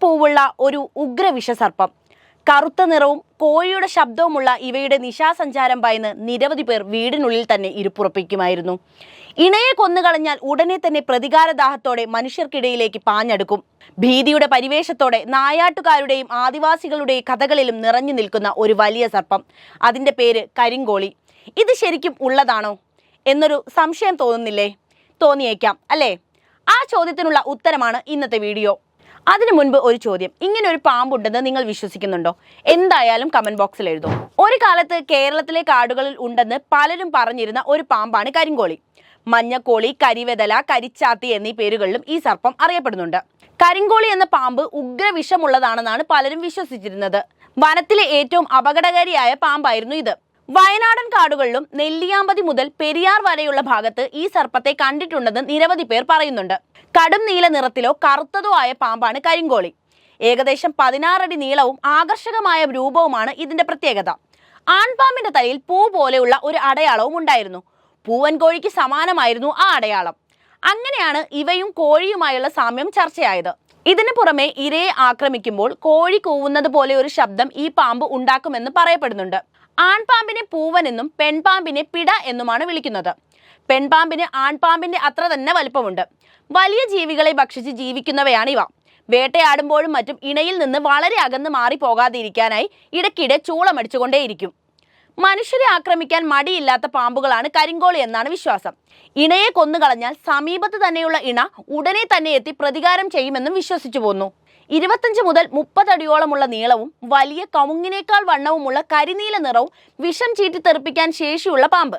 പൂവുള്ള ഒരു ഉഗ്ര വിഷസർപ്പം കറുത്ത നിറവും കോഴിയുടെ ശബ്ദവുമുള്ള ഇവയുടെ നിശാസഞ്ചാരം ഭയന്ന് നിരവധി പേർ വീടിനുള്ളിൽ തന്നെ ഇരുപ്പുറപ്പിക്കുമായിരുന്നു ഇണയെ കൊന്നുകളഞ്ഞാൽ ഉടനെ തന്നെ പ്രതികാരദാഹത്തോടെ മനുഷ്യർക്കിടയിലേക്ക് പാഞ്ഞെടുക്കും. ഭീതിയുടെ പരിവേഷത്തോടെ നായാട്ടുകാരുടെയും ആദിവാസികളുടെയും കഥകളിലും നിറഞ്ഞു നിൽക്കുന്ന ഒരു വലിയ സർപ്പം. അതിന്റെ പേര് കരിങ്കോളി. ഇത് ശരിക്കും ഉള്ളതാണോ? എന്നൊരു സംശയം തോന്നുന്നില്ലേ? തോന്നിയേക്കാം അല്ലേ? ആ ചോദ്യത്തിനുള്ള ഉത്തരമാണ് ഇന്നത്തെ വീഡിയോ. അതിനു മുൻപ് ഒരു ചോദ്യം. ഇങ്ങനെ ഒരു പാമ്പുണ്ടെന്ന് നിങ്ങൾ വിശ്വസിക്കുന്നുണ്ടോ? എന്തായാലും കമന്റ് ബോക്സിൽ എഴുതും. ഒരു കാലത്ത് കേരളത്തിലെ കാടുകളിൽ ഉണ്ടെന്ന് പലരും പറഞ്ഞിരുന്ന ഒരു പാമ്പാണ് കരിങ്കോളി. മഞ്ഞക്കോളി കരിവെതല കരിച്ചാത്തി എന്നീ പേരുകളിലും ഈ സർപ്പം അറിയപ്പെടുന്നുണ്ട്. കരിങ്കോളി എന്ന പാമ്പ് ഉഗ്രവിഷമുള്ളതാണെന്നാണ് പലരും വിശ്വസിച്ചിരുന്നത്. വനത്തിലെ ഏറ്റവും അപകടകാരിയായ പാമ്പായിരുന്നു ഇത്. വയനാടൻ കാടുകളിലും നെല്ലിയാമ്പതി മുതൽ പെരിയാർ വരെയുള്ള ഭാഗത്ത് ഈ സർപ്പത്തെ കണ്ടിട്ടുണ്ടെന്ന് നിരവധി പേർ പറയുന്നുണ്ട്. കടും നീല നിറത്തിലോ കറുത്തതോ ആയ പാമ്പാണ് കരിങ്കോളി. ഏകദേശം പതിനാറടി നീളവും ആകർഷകമായ രൂപവുമാണ് ഇതിന്റെ പ്രത്യേകത. ആൺപാമ്പിന്റെ തലയിൽ പൂ പോലെയുള്ള ഒരു അടയാളവും ഉണ്ടായിരുന്നു. പൂവൻ കോഴിക്ക് സമാനമായിരുന്നു ആ അടയാളം. അങ്ങനെയാണ് ഇവയും കോഴിയുമായുള്ള സാമ്യം ചർച്ചയായത്. ഇതിനു പുറമെ ഇരയെ ആക്രമിക്കുമ്പോൾ കോഴി കൂവുന്നത് പോലെ ഒരു ശബ്ദം ഈ പാമ്പ് ഉണ്ടാക്കുമെന്ന് പറയപ്പെടുന്നുണ്ട്. ആൺപാമ്പിനെ പൂവൻ എന്നും പെൺപാമ്പിനെ പിട എന്നുമാണ് വിളിക്കുന്നത്. പെൺപാമ്പിന് ആൺപാമ്പിന്റെ അത്ര തന്നെ വലുപ്പമുണ്ട്. വലിയ ജീവികളെ ഭക്ഷിച്ച് ജീവിക്കുന്നവയാണ് ഇവ. വേട്ടയാടുമ്പോഴും മറ്റും ഇണയിൽ നിന്ന് വളരെ അകന്ന് മാറി പോകാതിരിക്കാനായി ഇടയ്ക്കിടെ ചൂളമടിച്ചുകൊണ്ടേയിരിക്കും. മനുഷ്യരെ ആക്രമിക്കാൻ മടിയില്ലാത്ത പാമ്പുകളാണ് കരിങ്കോളി എന്നാണ് വിശ്വാസം. ഇണയെ കൊന്നുകളഞ്ഞാൽ സമീപത്ത് തന്നെയുള്ള ഇണ ഉടനെ തന്നെ എത്തി പ്രതികാരം ചെയ്യുമെന്നും വിശ്വസിച്ചു പോന്നു. ഇരുപത്തഞ്ച് മുതൽ മുപ്പത് അടിയോളമുള്ള നീളവും വലിയ കമുങ്ങിനേക്കാൾ വണ്ണവുമുള്ള കരിനീല നിറവും വിഷം ചീറ്റിത്തെറിപ്പിക്കാൻ ശേഷിയുള്ള പാമ്പ്.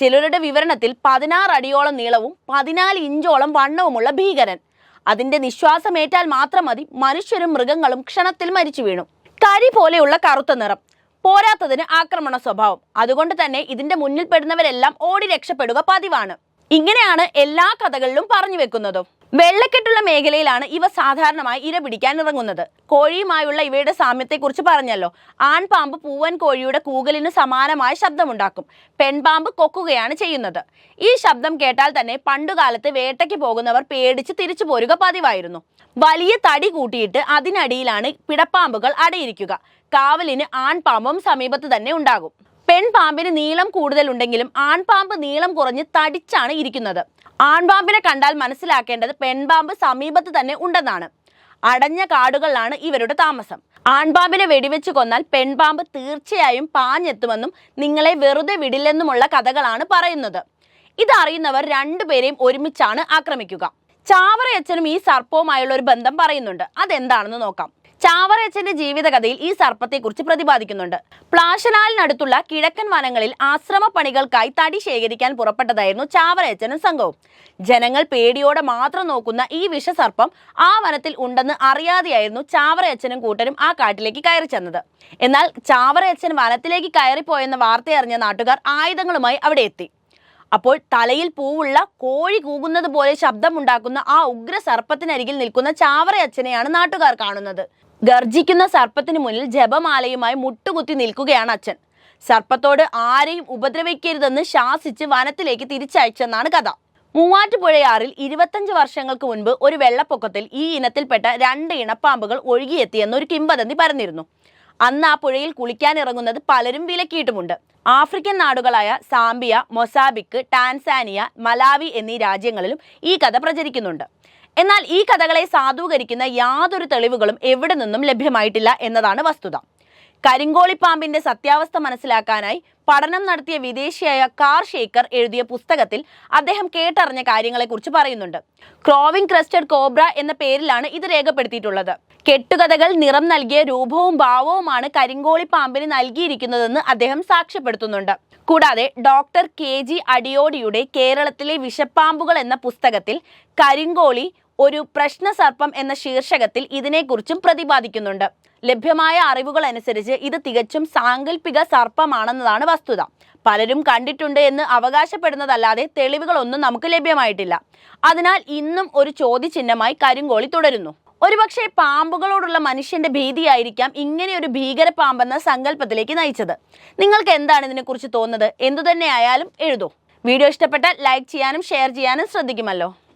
ചിലരുടെ വിവരണത്തിൽ പതിനാറ് അടിയോളം നീളവും പതിനാല് ഇഞ്ചോളം വണ്ണവുമുള്ള ഭീകരൻ. അതിന്റെ നിശ്വാസമേറ്റാൽ മാത്രം മതി മനുഷ്യരും മൃഗങ്ങളും ക്ഷണത്തിൽ മരിച്ചു വീണു. കരി പോലെയുള്ള കറുത്ത നിറം. പോരാത്തതിന് ആക്രമണ സ്വഭാവം. അതുകൊണ്ട് തന്നെ ഇതിന്റെ മുന്നിൽ പെടുന്നവരെല്ലാം ഓടി രക്ഷപ്പെടുക പതിവാണ്. ഇങ്ങനെയാണ് എല്ലാ കഥകളിലും പറഞ്ഞു വെക്കുന്നതും. വെള്ളക്കെട്ടുള്ള മേഖലയിലാണ് ഇവ സാധാരണമായി ഇര പിടിക്കാൻ ഇറങ്ങുന്നത്. കോഴിയുമായുള്ള ഇവയുടെ സാമ്യത്തെക്കുറിച്ച് പറഞ്ഞല്ലോ. ആൺപാമ്പ് പൂവൻ കോഴിയുടെ കൂകലിന് സമാനമായ ശബ്ദമുണ്ടാക്കും. പെൺപാമ്പ് കൊക്കുകയാണ് ചെയ്യുന്നത്. ഈ ശബ്ദം കേട്ടാൽ തന്നെ പണ്ടുകാലത്ത് വേട്ടയ്ക്ക് പോകുന്നവർ പേടിച്ച് തിരിച്ചു പോരുക പതിവായിരുന്നു. വലിയ തടി കൂട്ടിയിട്ട് അതിനടിയിലാണ് പിടപ്പാമ്പുകൾ അടയിരിക്കുക. കാവലിന് ആൺപാമ്പും സമീപത്ത് തന്നെ ഉണ്ടാകും. പെൺപാമ്പിന് നീളം കൂടുതലുണ്ടെങ്കിലും ആൺപാമ്പ് നീളം കുറഞ്ഞ് തടിച്ചാണ് ഇരിക്കുന്നത്. ആൺപാമ്പിനെ കണ്ടാൽ മനസ്സിലാക്കേണ്ടത് പെൺപാമ്പ് സമീപത്ത് തന്നെ ഉണ്ടെന്നാണ്. അടഞ്ഞ കാടുകളിലാണ് ഇവരുടെ താമസം. ആൺപാമ്പിനെ വെടിവെച്ച് കൊന്നാൽ പെൺപാമ്പ് തീർച്ചയായും പാഞ്ഞെത്തുമെന്നും നിങ്ങളെ വെറുതെ വിടില്ലെന്നുമുള്ള കഥകളാണ് പറയുന്നത്. ഇതറിയുന്നവർ രണ്ടുപേരെയും ഒരുമിച്ചാണ് ആക്രമിക്കുക. ചാവറയച്ചനും ഈ സർപ്പവുമായുള്ള ഒരു ബന്ധം പറയുന്നുണ്ട്. അതെന്താണെന്ന് നോക്കാം. ചാവറയച്ചന്റെ ജീവിതകഥയിൽ ഈ സർപ്പത്തെക്കുറിച്ച് പ്രതിപാദിക്കുന്നുണ്ട്. പ്ലാശനാലിനടുത്തുള്ള കിഴക്കൻ വനങ്ങളിൽ ആശ്രമ പണികൾക്കായി തടി ശേഖരിക്കാൻ പുറപ്പെട്ടതായിരുന്നു ചാവറയച്ചനും സംഘവും. ജനങ്ങൾ പേടിയോടെ മാത്രം നോക്കുന്ന ഈ വിഷസർപ്പം ആ വനത്തിൽ ഉണ്ടെന്ന് അറിയാതെയായിരുന്നു ചാവറയച്ചനും കൂട്ടരും ആ കാട്ടിലേക്ക് കയറി ചെന്നത്. എന്നാൽ ചാവറയച്ചൻ വനത്തിലേക്ക് കയറിപ്പോയെന്ന വാർത്തയറിഞ്ഞ നാട്ടുകാർ ആയുധങ്ങളുമായി അവിടെ എത്തി. അപ്പോൾ തലയിൽ പൂവുള്ള കോഴി കൂകുന്നത് പോലെ ശബ്ദമുണ്ടാക്കുന്ന ആ ഉഗ്ര സർപ്പത്തിനരികിൽ നിൽക്കുന്ന ചാവറയച്ചനെയാണ് നാട്ടുകാർ കാണുന്നത്. ഗർജിക്കുന്ന സർപ്പത്തിന് മുന്നിൽ ജപമാലയുമായി മുട്ടുകുത്തി നിൽക്കുകയാണ് അച്ഛൻ. സർപ്പത്തോട് ആരെയും ഉപദ്രവിക്കരുതെന്ന് ശാസിച്ച് വനത്തിലേക്ക് തിരിച്ചയച്ചെന്നാണ് കഥ. മൂവാറ്റുപുഴയാറിൽ ഇരുപത്തഞ്ച് വർഷങ്ങൾക്ക് മുൻപ് ഒരു വെള്ളപ്പൊക്കത്തിൽ ഈ ഇനത്തിൽപ്പെട്ട രണ്ട് ഇണപ്പാമ്പുകൾ ഒഴുകിയെത്തിയെന്ന് ഒരു കിംവദന്തി പറഞ്ഞിരുന്നു അന്ന് ആ പുഴയിൽ കുളിക്കാൻ ഇറങ്ങുന്നത് പലരും വിലക്കിയിട്ടുമുണ്ട്. ആഫ്രിക്കൻ നാടുകളായ സാംബിയ മൊസാബിക്ക് ടാൻസാനിയ മലാവി എന്നീ രാജ്യങ്ങളിലും ഈ കഥ പ്രചരിക്കുന്നുണ്ട്. എന്നാൽ ഈ കഥകളെ സാധൂകരിക്കുന്ന യാതൊരു തെളിവുകളും എവിടെ നിന്നും ലഭ്യമായിട്ടില്ല എന്നതാണ് വസ്തുത. കരിങ്കോളിപ്പാമ്പിന്റെ സത്യാവസ്ഥ മനസ്സിലാക്കാനായി പഠനം നടത്തിയ വിദേശിയായ കാർ ഷേക്കർ എഴുതിയ പുസ്തകത്തിൽ അദ്ദേഹം കേട്ടറിഞ്ഞ കാര്യങ്ങളെക്കുറിച്ച് പറയുന്നുണ്ട്. ക്രോവിംഗ് ക്രസ്റ്റഡ് കോബ്ര എന്ന പേരിലാണ് ഇത് രേഖപ്പെടുത്തിയിട്ടുള്ളത്. കെട്ടുകഥകൾ നിറം നൽകിയ രൂപവും ഭാവവുമാണ് കരിങ്കോളിപ്പാമ്പിന് നൽകിയിരിക്കുന്നതെന്ന് അദ്ദേഹം സാക്ഷ്യപ്പെടുത്തുന്നുണ്ട്. കൂടാതെ ഡോക്ടർ കെ ജി അടിയോടിയുടെ കേരളത്തിലെ വിഷപ്പാമ്പുകൾ എന്ന പുസ്തകത്തിൽ കരിങ്കോളി ഒരു പ്രശ്ന സർപ്പം എന്ന ശീർഷകത്തിൽ ഇതിനെക്കുറിച്ചും പ്രതിപാദിക്കുന്നുണ്ട്. ലഭ്യമായ അറിവുകൾ അനുസരിച്ച് ഇത് തികച്ചും സാങ്കല്പിക സർപ്പമാണെന്നതാണ് വസ്തുത. പലരും കണ്ടിട്ടുണ്ട് എന്ന് അവകാശപ്പെടുന്നതല്ലാതെ തെളിവുകളൊന്നും നമുക്ക് ലഭ്യമായിട്ടില്ല. അതിനാൽ ഇന്നും ഒരു ചോദ്യചിഹ്നമായി കരിങ്കോളി തുടരുന്നു. ഒരുപക്ഷെ പാമ്പുകളോടുള്ള മനുഷ്യന്റെ ഭീതിയായിരിക്കാം ഇങ്ങനെ ഒരു ഭീകര പാമ്പെന്ന സങ്കല്പത്തിലേക്ക് നയിച്ചത്. നിങ്ങൾക്ക് എന്താണ് ഇതിനെക്കുറിച്ച് തോന്നുന്നത്? എന്തുതന്നെ ആയാലും എഴുതൂ. വീഡിയോ ഇഷ്ടപ്പെട്ടാൽ ലൈക്ക് ചെയ്യാനും ഷെയർ ചെയ്യാനും ശ്രദ്ധിക്കുമല്ലോ.